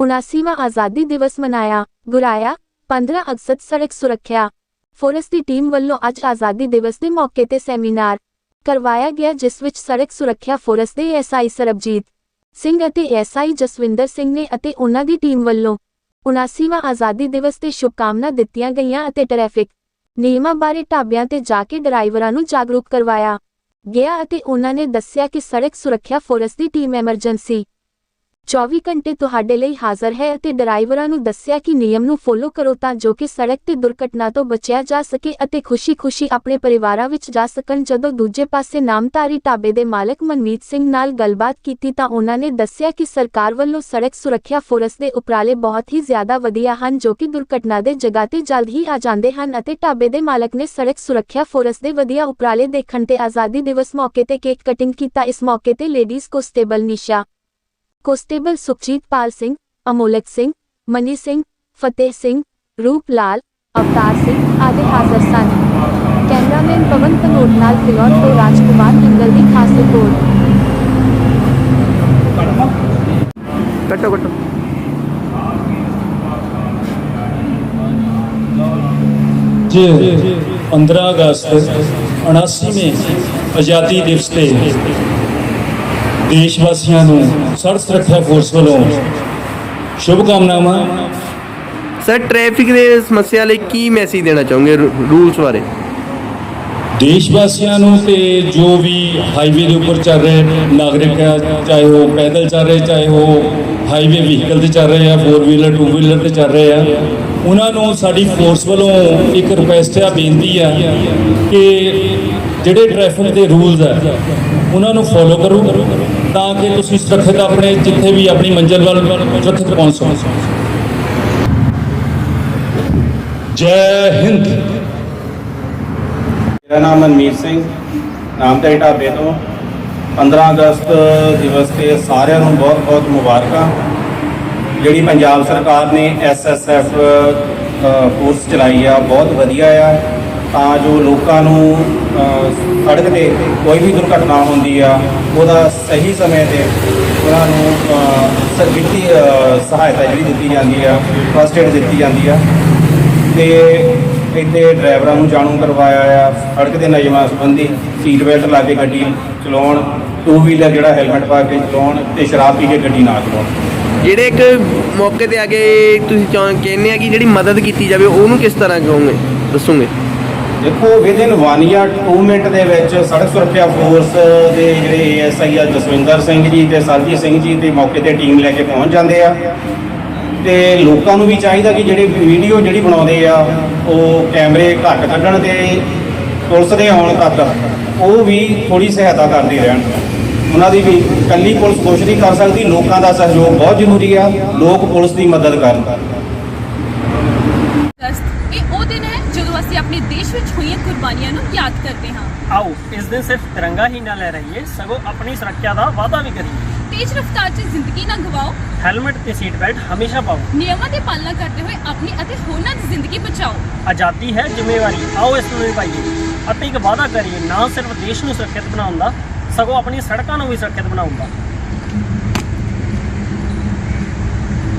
79ਵਾਂ ਆਜ਼ਾਦੀ ਦਿਵਸ ਮਨਾਇਆ, ਗੁਰਾਇਆ 15 ਅਗਸਤ ਸੜਕ ਸੁਰੱਖਿਆ। ਫੋਰਸ ਦੀ ਟੀਮ ਵੱਲੋਂ ਅੱਜ ਆਜ਼ਾਦੀ ਦਿਵਸ ਦੇ ਮੌਕੇ ਤੇ ਸੈਮੀਨਾਰ ਕਰਵਾਇਆ ਗਿਆ, ਜਿਸ ਵਿੱਚ ਸੜਕ ਸੁਰੱਖਿਆ ਫੋਰਸ ਦੇ ਐਸਆਈ ਸਰਬਜੀਤ ਸਿੰਘ ਅਤੇ ਐਸਆਈ ਜਸਵਿੰਦਰ ਸਿੰਘ ਨੇ ਅਤੇ ਉਹਨਾਂ ਦੀ ਟੀਮ ਵੱਲੋਂ 79ਵਾਂ ਆਜ਼ਾਦੀ ਦਿਵਸ ਤੇ ਸ਼ੁਭਕਾਮਨਾ ਦਿੱਤੀਆਂ ਗਈਆਂ ਅਤੇ ਟ੍ਰੈਫਿਕ ਨਿਯਮਾਂ ਬਾਰੇ ਢਾਬਿਆਂ ਤੇ ਜਾ ਕੇ ਡਰਾਈਵਰਾਂ ਨੂੰ ਜਾਗਰੂਕ ਕਰਵਾਇਆ ਗਿਆ ਅਤੇ ਉਹਨਾਂ ਨੇ ਦੱਸਿਆ ਕਿ ਸੜਕ ਸੁਰੱਖਿਆ ਫੋਰਸ ਦੀ ਟੀਮ ਐਮਰਜੈਂਸੀ 24 ਘੰਟੇ ਤੁਹਾਡੇ ਲਈ ਹਾਜ਼ਰ ਹੈ ਅਤੇ ਡਰਾਈਵਰਾਂ ਨੂੰ ਦੱਸਿਆ ਕਿ ਨਿਯਮ ਨੂੰ ਫੋਲੋ ਕਰੋ ਤਾਂ ਜੋ ਕਿ ਸੜਕ ਤੇ ਦੁਰਘਟਨਾ ਤੋਂ ਬਚਿਆ ਜਾ ਸਕੇ ਅਤੇ ਖੁਸ਼ੀ-ਖੁਸ਼ੀ ਆਪਣੇ ਪਰਿਵਾਰਾਂ ਵਿੱਚ ਜਾ ਸਕਣ। ਜਦੋਂ ਦੂਜੇ ਪਾਸੇ ਨਾਮਧਾਰੀ ਢਾਬੇ ਦੇ ਮਾਲਕ ਮਨਮੀਤ ਸਿੰਘ ਨਾਲ ਗੱਲਬਾਤ ਕੀਤੀ ਤਾਂ ਉਹਨਾਂ ਨੇ ਦੱਸਿਆ ਕਿ ਸਰਕਾਰ ਵੱਲੋਂ ਸੜਕ ਸੁਰੱਖਿਆ ਫੋਰਸ ਦੇ ਉਪਰਾਲੇ ਬਹੁਤ ਹੀ ਜ਼ਿਆਦਾ ਵਧੀਆ ਹਨ ਜੋ ਕਿ ਦੁਰਘਟਨਾ ਦੇ ਜਗ੍ਹਾ ਤੇ ਜਲਦ ਹੀ ਆ ਜਾਂਦੇ ਹਨ ਅਤੇ ਢਾਬੇ ਦੇ ਮਾਲਕ ਨੇ ਸੜਕ ਸੁਰੱਖਿਆ ਫੋਰਸ ਦੇ ਵਧੀਆ ਉਪਰਾਲੇ ਦੇਖਣ ਤੇ ਆਜ਼ਾਦੀ ਦਿਵਸ ਮੌਕੇ ਤੇ ਕੇਕ ਕਟਿੰਗ ਕੀਤਾ। ਇਸ ਮੌਕੇ ਤੇ ladies constable Nisha constable Sukhjeet Pal Singh Amolak Singh Mani Singh Fateh Singh Roop Lal Avtar Singh आदि हाजिर सन कैमरामैन पवन कनोट लाल फिलौर और राजकुमार हिंगलवी खास रिपोर्ट। कटो कटो। जी पंद्रह अगस्त अनासी में आज़ादी दिवस के ਦੇਸ਼ ਵਾਸੀਆਂ ਨੂੰ ਸੜਕ ਸੁਰੱਖਿਆ ਫੋਰਸ ਵੱਲੋਂ ਸ਼ੁਭ ਕਾਮਨਾਵਾਂ। ਸਰ ਟ੍ਰੈਫਿਕ ਦੇ ਸਮੱਸਿਆ ਲਈ ਕੀ ਮੈਸੇਜ ਦੇਣਾ ਚਾਹੋਗੇ ਰੂਲਸ ਬਾਰੇ? ਦੇਸ਼ ਵਾਸੀਆਂ ਨੂੰ ਤੇ ਜੋ ਵੀ ਹਾਈਵੇ ਦੇ ਉੱਪਰ ਚੱਲ ਰਹੇ ਨਾਗਰਿਕ ਆ ਚਾਹੇ ਉਹ ਪੈਦਲ ਚੱਲ ਰਹੇ ਚਾਹੇ ਉਹ ਹਾਈਵੇ ਵਹੀਕਲ ਤੇ ਚੱਲ ਰਹੇ ਆ 4 ਵੀਲਰ 2 ਵੀਲਰ ਤੇ ਚੱਲ ਰਹੇ ਆ ਉਹਨਾਂ ਨੂੰ ਸਾਡੀ ਫੋਰਸ ਵੱਲੋਂ ਇੱਕ ਰਿਕੁਐਸਟ ਆ, ਬੇਨਤੀ ਆ ਕਿ ਜਿਹੜੇ ਟ੍ਰੈਫਿਕ ਦੇ ਰੂਲਸ ਆ, ਉਹਨਾਂ ਨੂੰ ਫੋਲੋ ਕਰੋ ਤਾਂ ਕਿ ਤੁਸੀਂ ਸੁਰੱਖਿਅਤ ਆਪਣੇ ਜਿੱਥੇ ਵੀ ਆਪਣੀ ਮੰਜ਼ਿਲ ਵੱਲ ਸੁਰੱਖਿਅਤ ਪਹੁੰਚ ਸਕੋ। ਜੈ ਹਿੰਦ। ਮੇਰਾ ਨਾਮ ਮਨਮੀਤ ਸਿੰਘ ਨਾਮਧਾਰੀ ਢਾਬੇ ਤੋਂ। 15 ਅਗਸਤ ਦਿਵਸ ਤੇ ਸਾਰਿਆਂ ਨੂੰ ਬਹੁਤ-ਬਹੁਤ ਮੁਬਾਰਕਾਂ। ਜਿਹੜੀ ਪੰਜਾਬ ਸਰਕਾਰ ਨੇ ਐਸਐਸਐਫ ਕੋਰਸ ਚਲਾਈ ਆ ਬਹੁਤ ਵਧੀਆ ਆ। ਤਾਂ ਜੋ ਲੋਕਾਂ ਨੂੰ ਸੜਕ ਤੇ ਕੋਈ ਵੀ ਦੁਰਘਟਨਾ ਹੁੰਦੀ ਆ ਉਹਦਾ ਸਹੀ ਸਮੇਂ ਤੇ ਉਹਨਾਂ ਨੂੰ ਅ, ਵਿੱਤੀ ਸਹਾਇਤਾ ਜਿਹੜੀ ਦਿੱਤੀ ਜਾਂਦੀ ਆ ਫਸਟ ਏਡ ਦਿੱਤੀ ਜਾਂਦੀ ਆ। ਤੇ ਇੱਥੇ ਡਰਾਈਵਰਾਂ ਨੂੰ ਜਾਣੂ ਕਰਵਾਇਆ ਆ ਸੜਕ ਦੇ ਨਿਯਮਾਂ ਸੰਬੰਧੀ ਸੀਟ ਬੈਲਟ ਲਾ ਕੇ ਗੱਡੀ ਚਲਾਉਣ ਟੂ ਵੀਲਰ ਜਿਹੜਾ ਹੈਲਮਟ ਪਾ ਕੇ ਚਲਾਉਣ ਤੇ ਸ਼ਰਾਬ ਪੀ ਕੇ ਗੱਡੀ ਨਾ ਚਲਾਉਣ। ਜਿਹੜੇ ਇੱਕ ਮੌਕੇ ਤੇ ਆ ਕੇ ਤੁਸੀਂ ਚਾਹ, ਕਹਿੰਦੇ ਆ ਕਿ ਜਿਹੜੀ ਮਦਦ ਕੀਤੀ ਜਾਵੇ, ਉਹਨੂੰ ਕਿਸ ਤਰ੍ਹਾਂ ਕਹੋਗੇ? ਦੱਸੋਗੇ? ਦੇਖੋ ਵਿਦਿਨ 1 ਜਾਂ 2 ਮਿੰਟ ਦੇ ਵਿੱਚ ਸੜਕ ਸੁਰੱਖਿਆ ਫੋਰਸ ਦੇ ਜਿਹੜੇ ਏਐਸਆਈ ਆ, ਜਸਵਿੰਦਰ ਸਿੰਘ ਜੀ ਤੇ ਸਰਜੀਤ ਸਿੰਘ ਜੀ ਦੇ ਮੌਕੇ ਤੇ ਟੀਮ ਲੈ ਕੇ ਪਹੁੰਚ ਜਾਂਦੇ ਆ। ਤੇ ਲੋਕਾਂ ਨੂੰ ਵੀ ਚਾਹੀਦਾ ਕਿ ਜਿਹੜੇ ਵੀਡੀਓ ਜਿਹੜੀ ਬਣਾਉਂਦੇ ਆ, ਉਹ ਕੈਮਰੇ ਘੱਟ ਕੱਢਣ ਤੇ, ਪੁਲਿਸ ਦੇ ਆਉਣ ਤੱਕ, ਉਹ ਵੀ ਥੋੜੀ ਸਹਾਇਤਾ ਕਰਦੇ ਰਹਿਣ। ਉਹਨਾਂ ਦੀ ਵੀ ਇਕੱਲੀ ਪੁਲਿਸ ਕੁਛ ਨਹੀਂ ਕਰ ਸਕਦੀ ਲੋਕਾਂ ਦਾ ਸਹਿਯੋਗ ਬਹੁਤ ਜ਼ਰੂਰੀ ਆ ਲੋਕ ਪੁਲਿਸ ਦੀ ਮਦਦ ਕਰਨ। ਅਗਸਤ ਇਹ ਉਹ ਦਿਨ ਹੈ ਜਦੋਂ ਅਸੀਂ ਆਪਣੇ ਦੇਸ਼ ਵਿੱਚ ਹੋਈਆਂ ਕੁਰਬਾਨੀਆਂ ਨੂੰ ਯਾਦ ਕਰਦੇ ਹਾਂ। ਆਓ ਇਸ ਦਿਨ ਸਿਰਫ ਤਿਰੰਗਾ ਹੀ ਨਾ ਲੈ ਰਹੀਏ ਸਗੋਂ ਆਪਣੀ ਸੁਰੱਖਿਆ ਦਾ ਵਾਅਦਾ ਵੀ ਕਰੀਏ। ਤੇਜ਼ ਰਫ਼ਤਾਰ 'ਚ ਜ਼ਿੰਦਗੀ ਨਾ ਗਵਾਓ। ਹੈਲਮਟ ਤੇ ਸੀਟ ਬੈਲਟ ਹਮੇਸ਼ਾ ਪਾਓ। ਨਿਯਮਾਂ ਦੀ ਪਾਲਣਾ ਕਰਦੇ ਹੋਏ ਆਪਣੀ ਅਤੇ ਹੋਰਨਾਂ ਦੀ ਜ਼ਿੰਦਗੀ ਬਚਾਓ। ਆਜ਼ਾਦੀ ਹੈ ਜ਼ਿੰਮੇਵਾਰੀ। ਆਓ ਇਸ ਨੂੰ ਨਿਭਾਈਏ। ਅਤੇ ਇੱਕ ਵਾਅਦਾ ਕਰੀਏ ਨਾ ਸਿਰਫ ਦੇਸ਼ ਨੂੰ ਸੁਰੱਖਿਅਤ ਬਣਾਉਣ ਦਾ ਸਗੋਂ ਆਪਣੀ ਸੜਕਾਂ ਨੂੰ ਵੀ ਸੁਰੱਖਿਅਤ ਬਣਾਉਣ